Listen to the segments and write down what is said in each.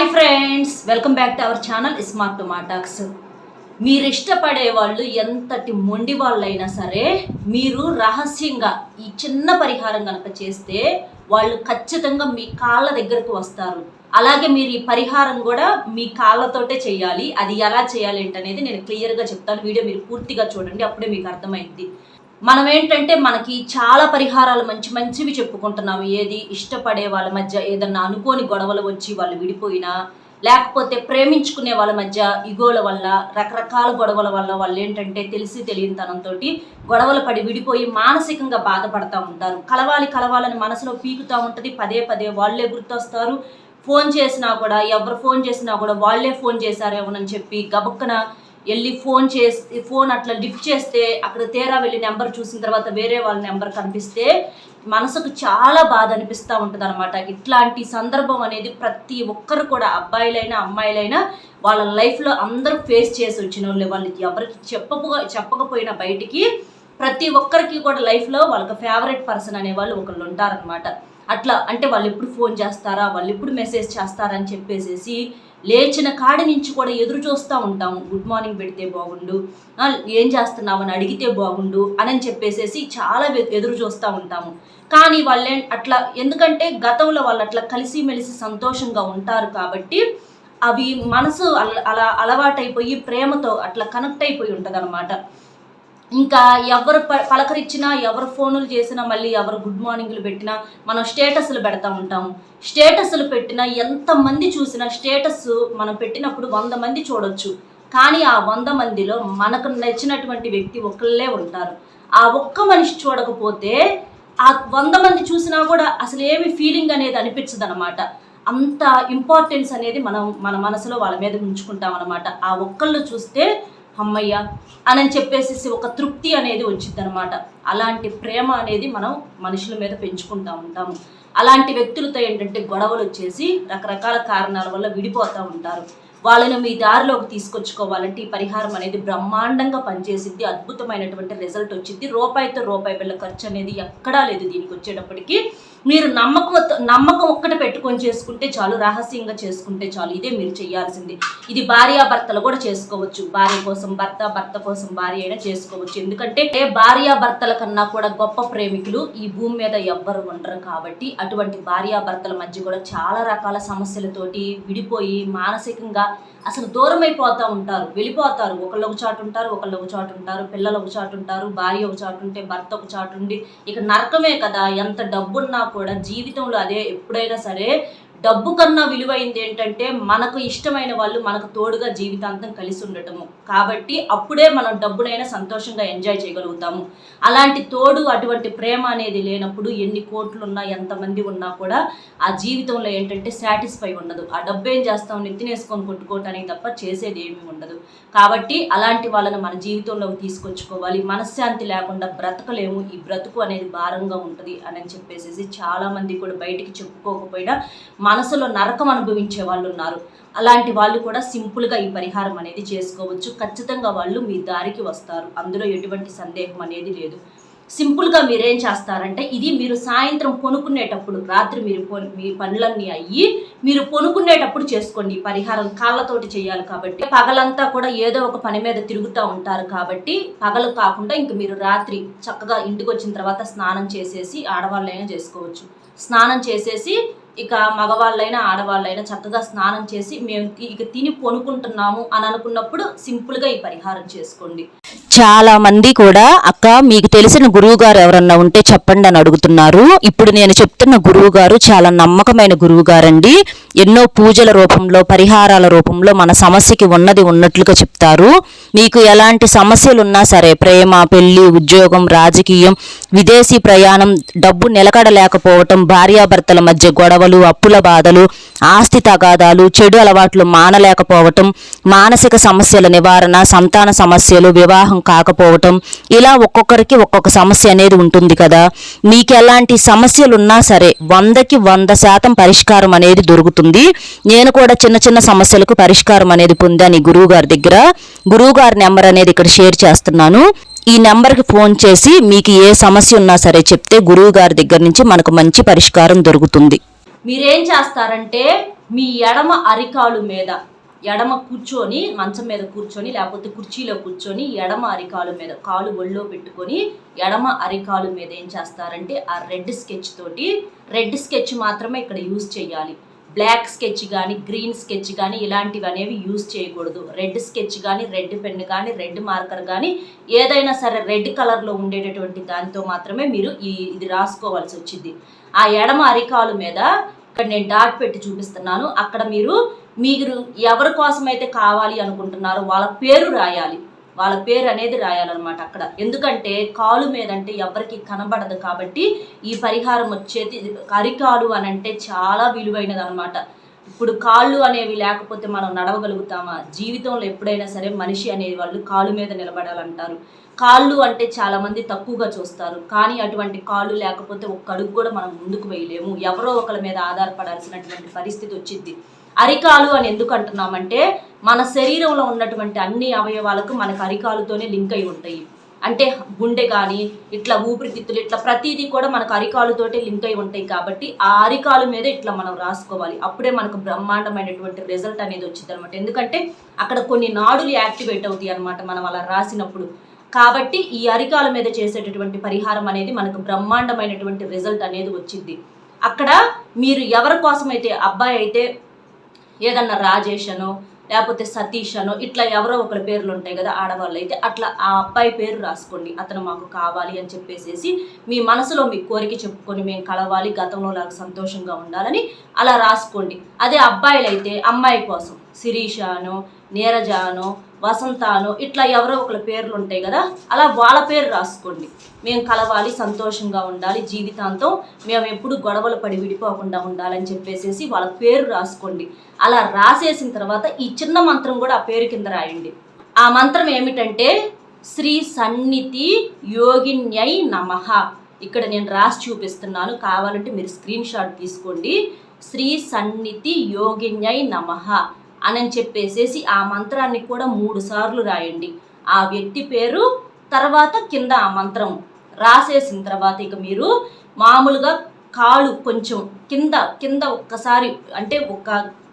Hi friends welcome back to our channel smart టొమాటాక్స్ మీరు ఇష్టపడే వాళ్ళు ఎంతటి మొండి వాళ్ళైనా సరే మీరు రహస్యంగా ఈ చిన్న పరిహారం కనుక చేస్తే వాళ్ళు ఖచ్చితంగా మీ కాళ్ళ దగ్గరకు వస్తారు. అలాగే మీరు ఈ పరిహారం కూడా మీ కాళ్ళతోటే చేయాలి. అది ఎలా చేయాలి ఏంటనేది నేను క్లియర్గా చెప్తాను. వీడియో మీరు పూర్తిగా చూడండి అప్పుడే మీకు అర్థమైంది. మనం ఏంటంటే మనకి చాలా పరిహారాలు మంచి మంచివి చెప్పుకుంటున్నాము. ఏది ఇష్టపడే వాళ్ళ మధ్య ఏదన్నా అనుకోని గొడవలు వచ్చి వాళ్ళు విడిపోయినా లేకపోతే ప్రేమించుకునే వాళ్ళ మధ్య ఇగోల వల్ల రకరకాల గొడవల వల్ల వాళ్ళు ఏంటంటే తెలిసి తెలియనితనంతో గొడవలు పడి విడిపోయి మానసికంగా బాధపడతా ఉంటారు. కలవాలి కలవాలని మనసులో పీకుతూ ఉంటుంది. పదే పదే వాళ్ళే గుర్తొస్తారు. ఫోన్ చేసినా కూడా ఎవరు ఫోన్ చేసినా కూడా వాళ్ళే ఫోన్ చేశారేమోనని చెప్పి గబక్కన వెళ్ళి ఫోన్ చేసి ఫోన్ అట్లా లిఫ్ట్ చేస్తే అక్కడ తేరా వెళ్ళి నెంబర్ చూసిన తర్వాత వేరే వాళ్ళ నెంబర్ కనిపిస్తే మనసుకు చాలా బాధ అనిపిస్తూ ఉంటుంది అనమాట ఇట్లాంటి సందర్భం అనేది ప్రతి ఒక్కరు కూడా అబ్బాయిలైనా అమ్మాయిలైనా వాళ్ళ లైఫ్లో అందరూ ఫేస్ చేసి వచ్చిన వాళ్ళు వాళ్ళకి ఎవరికి చెప్పకపో చెప్పకపోయినా బయటికి ప్రతి ఒక్కరికి కూడా లైఫ్లో వాళ్ళకి ఫేవరెట్ పర్సన్ అనే వాళ్ళు ఒకళ్ళు ఉంటారనమాట అట్లా అంటే వాళ్ళు ఎప్పుడు ఫోన్ చేస్తారా? వాళ్ళు ఎప్పుడు మెసేజ్ చేస్తారా? అని చెప్పేసేసి లేచిన కాడి నుంచి కూడా ఎదురు చూస్తూ ఉంటాము. గుడ్ మార్నింగ్ పెడితే బాగుండు. ఏం చేస్తున్నావు అని అడిగితే బాగుండు అని చెప్పేసేసి చాలా ఎదురు చూస్తూ ఉంటాము. కానీ వాళ్ళే అట్లా ఎందుకంటే గతంలో వాళ్ళు అట్లా కలిసిమెలిసి సంతోషంగా ఉంటారు కాబట్టి అవి మనసు అలా అలవాటైపోయి ప్రేమతో అట్లా కనెక్ట్ అయిపోయి ఉంటుంది ఇంకా ఎవరు ప- పలకరించినా ఎవరు ఫోనులు చేసినా మళ్ళీ ఎవరు గుడ్ మార్నింగ్లు పెట్టినా మనం స్టేటస్లు పెడతా ఉంటాము. స్టేటస్లు పెట్టినా ఎంతమంది చూసినా స్టేటస్ మనం పెట్టినప్పుడు వంద మంది చూడొచ్చు. కానీ ఆ వంద మందిలో మనకు నచ్చినటువంటి వ్యక్తి ఒకళ్ళే ఉంటారు. ఆ ఒక్క మనిషి చూడకపోతే ఆ వంద మంది చూసినా కూడా అసలు ఏమి ఫీలింగ్ అనేది అనిపించదు అనమాట అంత ఇంపార్టెన్స్ అనేది మనం మన మనసులో వాళ్ళ మీద ఉంచుకుంటాం అనమాట ఆ ఒక్కళ్ళు చూస్తే అమ్మయ్య అని చెప్పేసి ఒక తృప్తి అనేది వచ్చిందనమాట అలాంటి ప్రేమ అనేది మనం మనుషుల మీద పెంచుకుంటా ఉంటాము. అలాంటి వ్యక్తులతో ఏంటంటే గొడవలు వచ్చేసి రకరకాల కారణాల వల్ల విడిపోతూ ఉంటారు. వాళ్ళని మీ దారిలోకి తీసుకొచ్చుకోవాలంటే ఈ పరిహారం అనేది బ్రహ్మాండంగా పనిచేసిద్ది అద్భుతమైనటువంటి రిజల్ట్ వచ్చింది రూపాయితో రూపాయి వెళ్ళ ఖర్చు అనేది ఎక్కడా లేదు దీనికి వచ్చేటప్పటికి. మీరు నమ్మకం నమ్మకం ఒక్కటి పెట్టుకొని చేసుకుంటే చాలు రహస్యంగా చేసుకుంటే చాలు ఇదే మీరు చేయాల్సింది. ఇది భార్యాభర్తలు కూడా చేసుకోవచ్చు. భార్య కోసం భర్త భర్త కోసం భార్య అయినా చేసుకోవచ్చు. ఎందుకంటే ఏ భార్యాభర్తల కన్నా కూడా గొప్ప ప్రేమికులు ఈ భూమి మీద ఎవ్వరు ఉండరు కాబట్టి అటువంటి భార్యాభర్తల మధ్య కూడా చాలా రకాల సమస్యలతోటి విడిపోయి మానసికంగా అసలు దూరం అయిపోతూ ఉంటారు వెళ్ళిపోతారు. ఒకళ్ళు ఒక చాటు ఉంటారు ఒకళ్ళు ఒక చాటు ఉంటారు. పిల్లలు ఒక చాటు ఉంటారు భార్య ఒక చాటు ఉంటే భర్త ఒక చాటు ఉండి ఇక నరకమే కదా. ఎంత డబ్బున్నా కూడా జీవితంలో అదే ఎప్పుడైనా సరే డబ్బు కన్నా విలువైంది ఏంటంటే మనకు ఇష్టమైన వాళ్ళు మనకు తోడుగా జీవితాంతం కలిసి ఉండటము. కాబట్టి అప్పుడే మనం డబ్బునైనా సంతోషంగా ఎంజాయ్ చేయగలుగుతాము. అలాంటి తోడు అటువంటి ప్రేమ అనేది లేనప్పుడు ఎన్ని కోట్లు ఉన్నా ఎంతమంది ఉన్నా కూడా ఆ జీవితంలో ఏంటంటే సాటిస్ఫై ఉండదు. ఆ డబ్బు ఏం చేస్తాం నెత్తినేసుకొని కొట్టుకోవటానికి తప్ప చేసేది ఏమీ ఉండదు. కాబట్టి అలాంటి వాళ్ళని మన జీవితంలోకి తీసుకొచ్చుకోవాలి. మనశ్శాంతి లేకుండా బ్రతకలేము. ఈ బ్రతుకు అనేది భారంగా ఉంటుంది అని చెప్పేసి చాలామంది కూడా బయటికి చెప్పుకోకపోయినా మనసులో నరకం అనుభవించే వాళ్ళు ఉన్నారు. అలాంటి వాళ్ళు కూడా సింపుల్గా ఈ పరిహారం అనేది చేసుకోవచ్చు. ఖచ్చితంగా వాళ్ళు మీ దారికి వస్తారు. అందులో ఎటువంటి సందేహం అనేది లేదు. సింపుల్గా మీరేం చేస్తారంటే ఇది మీరు సాయంత్రం కొనుక్కునేటప్పుడు రాత్రి మీరు మీ పనులన్నీ అయ్యి మీరు కొనుక్కునేటప్పుడు చేసుకోండి. ఈ పరిహారం కాళ్ళతోటి చేయాలి కాబట్టి. పగలంతా కూడా ఏదో ఒక పని మీద తిరుగుతూ ఉంటారు కాబట్టి పగలు కాకుండా ఇంక మీరు రాత్రి చక్కగా ఇంటికి వచ్చిన తర్వాత స్నానం చేసేసి ఆడవాళ్ళైనా చేసుకోవచ్చు. స్నానం చేసేసి ఇక మగవాళ్ళైనా ఆడవాళ్ళైనా చక్కగా స్నానం చేసి మేము ఇక తిని పొనుకుంటున్నాము అని అనుకున్నప్పుడు సింపుల్గా ఈ పరిహారం చేసుకోండి. చాలా మంది కూడా అక్క మీకు తెలిసిన గురువు గారు ఎవరన్నా ఉంటే చెప్పండి అని అడుగుతున్నారు. ఇప్పుడు నేను చెప్తున్న గురువు గారు చాలా నమ్మకమైన గురువు గారండి ఎన్నో పూజల రూపంలో పరిహారాల రూపంలో మన సమస్యకి ఉన్నది ఉన్నట్లుగా చెప్తారు. మీకు ఎలాంటి సమస్యలు ఉన్నా సరే ప్రేమ పెళ్ళి ఉద్యోగం రాజకీయం విదేశీ ప్రయాణం డబ్బు నిలకడలేకపోవటం భార్యాభర్తల మధ్య గొడవలు అప్పుల బాధలు ఆస్తి తగాదాలు చెడు అలవాట్లు మానలేకపోవటం మానసిక సమస్యల నివారణ సంతాన సమస్యలు వివాహం కాకపోవటం ఇలా ఒక్కొక్కరికి ఒక్కొక్క సమస్య అనేది ఉంటుంది కదా. మీకు ఎలాంటి సమస్యలు ఉన్నా సరే వందకి వంద శాతం పరిష్కారం అనేది దొరుకుతుంది. నేను కూడా చిన్న చిన్న సమస్యలకు పరిష్కారం అనేది పొందాను ఈ గురువు గారి దగ్గర. గురువు గారి నెంబర్ అనేది ఇక్కడ షేర్ చేస్తున్నాను. ఈ నెంబర్కి ఫోన్ చేసి మీకు ఏ సమస్య ఉన్నా సరే చెప్తే గురువు గారి దగ్గర నుంచి మనకు మంచి పరిష్కారం దొరుకుతుంది. మీరేం చేస్తారంటే మీ ఎడమ అరికాలు మీద ఎడమ కూర్చొని మంచం మీద కూర్చొని లేకపోతే కుర్చీలో కూర్చొని ఎడమ అరికాలు మీద కాలు ఒళ్ళో పెట్టుకొని ఎడమ అరికాలు మీద ఏం చేస్తారంటే ఆ రెడ్ స్కెచ్ తోటి రెడ్ స్కెచ్ మాత్రమే ఇక్కడ యూజ్ చేయాలి. బ్లాక్ స్కెచ్ కానీ గ్రీన్ స్కెచ్ కానీ ఇలాంటివి అనేవి యూజ్ చేయకూడదు. రెడ్ స్కెచ్ కానీ రెడ్ పెన్ కానీ రెడ్ మార్కర్ కానీ ఏదైనా సరే రెడ్ కలర్లో ఉండేటటువంటి దానితో మాత్రమే మీరు ఈ ఇది రాసుకోవాల్సి వచ్చింది. ఆ ఎడమ అరికాలు మీద ఇక్కడ నేను డాట్ పెట్టి చూపిస్తున్నాను. అక్కడ మీరు మీరు ఎవరి కోసమైతే కావాలి అనుకుంటున్నారో వాళ్ళ పేరు రాయాలి. వాళ్ళ పేరు అనేది రాయాలన్నమాట అక్కడ. ఎందుకంటే కాలు మీద అంటే ఎవరికి కనబడదు కాబట్టి ఈ పరిహారం వచ్చేది అరికాలు అని అంటే చాలా విలువైనది అనమాట ఇప్పుడు కాళ్ళు అనేవి లేకపోతే మనం నడవగలుగుతామా? జీవితంలో ఎప్పుడైనా సరే మనిషి అనే వాళ్ళు కాళ్ళు మీద నిలబడాలంటారు. కాళ్ళు అంటే చాలామంది తక్కువగా చూస్తారు. కానీ అటువంటి కాళ్ళు లేకపోతే ఒక్క అడుగు కూడా మనం ముందుకు వేయలేము. ఎవరో ఒకరి మీద ఆధారపడాల్సినటువంటి పరిస్థితి వచ్చింది. అరికాలు అని ఎందుకు అంటున్నామంటే మన శరీరంలో ఉన్నటువంటి అన్ని అవయవాలకు మనకు అరికాలుతోనే లింక్ అయి ఉంటాయి. అంటే గుండె కానీ ఇట్లా ఊపిరితిత్తులు ఇట్లా ప్రతిదీ కూడా మనకు అరికాలుతోటే లింక్ అయి ఉంటాయి కాబట్టి ఆ అరికాలు మీద ఇట్లా మనం రాసుకోవాలి. అప్పుడే మనకు బ్రహ్మాండమైనటువంటి రిజల్ట్ అనేది వచ్చింది అనమాట ఎందుకంటే అక్కడ కొన్ని నాడులు యాక్టివేట్ అవుతాయి అనమాట మనం అలా రాసినప్పుడు. కాబట్టి ఈ అరికాల మీద చేసేటటువంటి పరిహారం అనేది మనకు బ్రహ్మాండమైనటువంటి రిజల్ట్ అనేది వచ్చింది. అక్కడ మీరు ఎవరి కోసమైతే అబ్బాయి అయితే ఏదన్నా రాజేషనో లేకపోతే సతీష్ అనో ఇట్లా ఎవరో ఒకరి పేర్లు ఉంటాయి కదా ఆడవాళ్ళు. అయితే అట్లా ఆ అబ్బాయి పేరు రాసుకోండి అతను మాకు కావాలి అని చెప్పేసేసి మీ మనసులో మీ కోరిక చెప్పుకొని మేము కలవాలి గతంలో నాకు సంతోషంగా ఉండాలని అలా రాసుకోండి. అదే అబ్బాయిలు అయితే అమ్మాయి కోసం శిరీష అనో నీరజ అనో వసంత ఇట్లా ఎవరో ఒకరి పేర్లు ఉంటాయి కదా అలా వాళ్ళ పేరు రాసుకోండి. మేము కలవాలి సంతోషంగా ఉండాలి జీవితాంతం మేము ఎప్పుడు గొడవలు పడి విడిపోకుండా ఉండాలని చెప్పేసేసి వాళ్ళ పేరు రాసుకోండి. అలా రాసేసిన తర్వాత ఈ చిన్న మంత్రం కూడా ఆ పేరు కింద రాయండి. ఆ మంత్రం ఏమిటంటే శ్రీ సన్నిధి యోగిన్యై నమః. ఇక్కడ నేను రాసి చూపిస్తున్నాను కావాలంటే మీరు స్క్రీన్ షాట్ తీసుకోండి. శ్రీ సన్నిధి యోగిన్యై నమః. అని చెప్పేసేసి ఆ మంత్రాన్ని కూడా మూడు సార్లు రాయండి. ఆ వ్యక్తి పేరు తర్వాత కింద ఆ మంత్రం రాసేసిన తర్వాత ఇక మీరు మామూలుగా కాలు కొంచెం కింద కింద ఒక్కసారి అంటే ఒక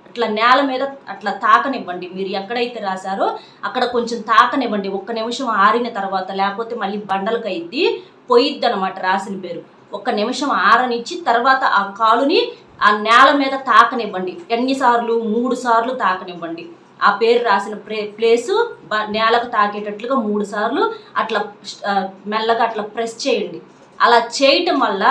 అట్లా నేల మీద అట్లా తాకనివ్వండి. మీరు ఎక్కడైతే రాశారో అక్కడ కొంచెం తాకనివ్వండి. ఒక్క నిమిషం ఆరిన తర్వాత లేకపోతే మళ్ళీ బండలకు అయింది పోయిద్ది అనమాట రాసిన పేరు. ఒక్క నిమిషం ఆరనిచ్చి తర్వాత ఆ కాలుని ఆ నేల మీద తాకనివ్వండి. ఎన్నిసార్లు? మూడు సార్లు తాకనివ్వండి. ఆ పేరు రాసిన ప్లే ప్లేసు బ- నేలకు తాకేటట్లుగా మూడు సార్లు అట్లా మెల్లగా అట్లా ప్రెస్ చేయండి. అలా చేయటం వల్ల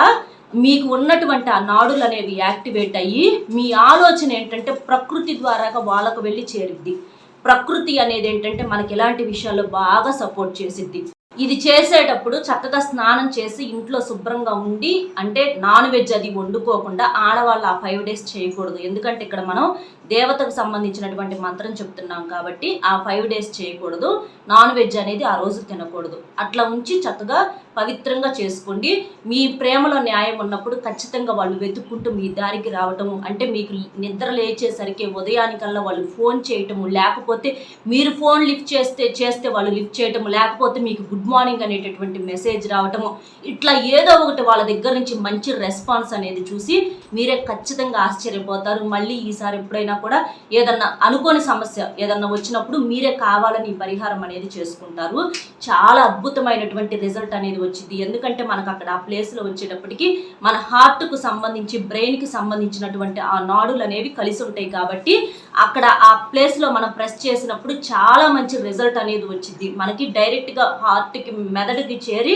మీకు ఉన్నటువంటి ఆ నాడులు అనేవి యాక్టివేట్ అయ్యి మీ ఆలోచన ఏంటంటే ప్రకృతి ద్వారాగా వాళ్ళకు వెళ్ళి చేరుద్ది. ప్రకృతి అనేది ఏంటంటే మనకి ఇలాంటి విషయాల్లో బాగా సపోర్ట్ చేసిద్ది. ఇది చేసేటప్పుడు చక్కగా స్నానం చేసి ఇంట్లో శుభ్రంగా ఉండి అంటే నాన్ వెజ్ అది వండుకోకుండా ఆడవాళ్ళు ఆ ఫైవ్ డేస్ చేయకూడదు. ఎందుకంటే ఇక్కడ మనం దేవతకు సంబంధించినటువంటి మంత్రం చెప్తున్నాం కాబట్టి ఆ ఫైవ్ డేస్ చేయకూడదు. నాన్ వెజ్ అనేది ఆ రోజు తినకూడదు. అట్లా ఉంచి చక్కగా పవిత్రంగా చేసుకోండి. మీ ప్రేమలో న్యాయం ఉన్నప్పుడు ఖచ్చితంగా వాళ్ళు వెతుక్కుంటూ మీ దారికి రావటము అంటే మీకు నిద్ర లేచేసరికి ఉదయానికల్లా వాళ్ళు ఫోన్ చేయటము లేకపోతే మీరు ఫోన్ లిఫ్ట్ చేస్తే చేస్తే వాళ్ళు లిఫ్ట్ చేయటము లేకపోతే మీకు గుడ్ మార్నింగ్ అనేటటువంటి మెసేజ్ రావటము ఇట్లా ఏదో ఒకటి వాళ్ళ దగ్గర నుంచి మంచి రెస్పాన్స్ అనేది చూసి మీరే ఖచ్చితంగా ఆశ్చర్యపోతారు. మళ్ళీ ఈసారి ఎప్పుడైనా కూడా ఏదన్నా అనుకోని సమస్య ఏదన్నా వచ్చినప్పుడు మీరే కావాలని పరిహారం అనేది చేసుకుంటారు. చాలా అద్భుతమైనటువంటి రిజల్ట్ అనేది వచ్చింది. ఎందుకంటే మనకు అక్కడ ఆ ప్లేస్లో వచ్చేటప్పటికి మన హార్ట్కు సంబంధించి బ్రెయిన్కి సంబంధించినటువంటి ఆ నాడులు అనేవి కలిసి ఉంటాయి కాబట్టి అక్కడ ఆ ప్లేస్లో మనం ప్రెస్ చేసినప్పుడు చాలా మంచి రిజల్ట్ అనేది వచ్చింది. మనకి డైరెక్ట్గా హార్ట్కి మెదడుకి చేరి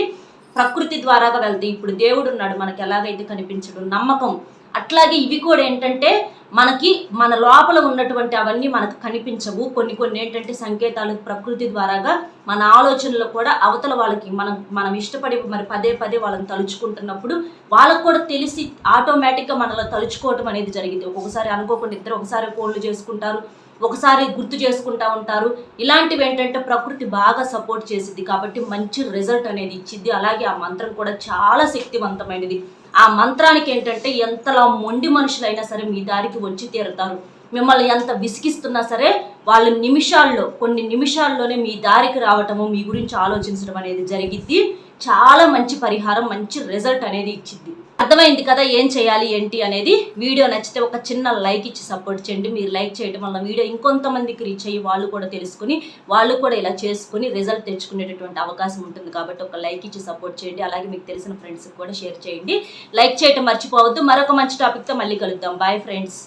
ప్రకృతి ద్వారాగా వెళ్తాయి ఇప్పుడు దేవుడు ఉన్నాడు. మనకి ఎలాగైతే కనిపించడు నమ్మకం. అట్లాగే ఇవి కూడా ఏంటంటే మనకి మన లోపల ఉన్నటువంటి అవన్నీ మనకు కనిపించవు. కొన్ని కొన్ని ఏంటంటే సంకేతాలు ప్రకృతి ద్వారాగా మన ఆలోచనలు కూడా అవతల వాళ్ళకి మనం మనం ఇష్టపడి మరి పదే పదే వాళ్ళని తలుచుకుంటున్నప్పుడు వాళ్ళకు కూడా తెలిసి ఆటోమేటిక్గా మనలో తలుచుకోవటం అనేది జరిగింది. ఒక్కొక్కసారి అనుకోకుండా ఇద్దరు ఒకసారి ఫోన్లు చేసుకుంటారు. ఒకసారి గుర్తు చేసుకుంటా ఉంటారు. ఇలాంటివి ఏంటంటే ప్రకృతి బాగా సపోర్ట్ చేసిద్ది కాబట్టి మంచి రిజల్ట్ అనేది ఇచ్చిద్ది. అలాగే ఆ మంత్రం కూడా చాలా శక్తివంతమైనది. ఆ మంత్రానికి ఏంటంటే ఎంతలా మొండి మనుషులైనా సరే మీ దారికి వచ్చి తీరుతారు. మిమ్మల్ని ఎంత విసిగిస్తున్నా సరే వాళ్ళ నిమిషాల్లో కొన్ని నిమిషాల్లోనే మీ దారికి రావటము మీ గురించి ఆలోచించడం అనేది జరిగిద్ది. చాలా మంచి పరిహారం మంచి రిజల్ట్ అనేది ఇచ్చింది. అర్థమైంది కదా ఏం చేయాలి ఏంటి అనేది? వీడియో నచ్చితే ఒక చిన్న లైక్ ఇచ్చి సపోర్ట్ చేయండి. మీరు లైక్ చేయడం వల్ల వీడియో ఇంకొంతమందికి రీచ్ అయ్యి వాళ్ళు కూడా తెలుసుకుని వాళ్ళు కూడా ఇలా చేసుకుని రిజల్ట్ తెచ్చుకునేటటువంటి అవకాశం ఉంటుంది కాబట్టి ఒక లైక్ ఇచ్చి సపోర్ట్ చేయండి. అలాగే మీకు తెలిసిన ఫ్రెండ్స్కి కూడా షేర్ చేయండి. లైక్ చేయటం మర్చిపోవద్దు. మరొక మంచి టాపిక్తో మళ్ళీ కలుద్దాం. Bye friends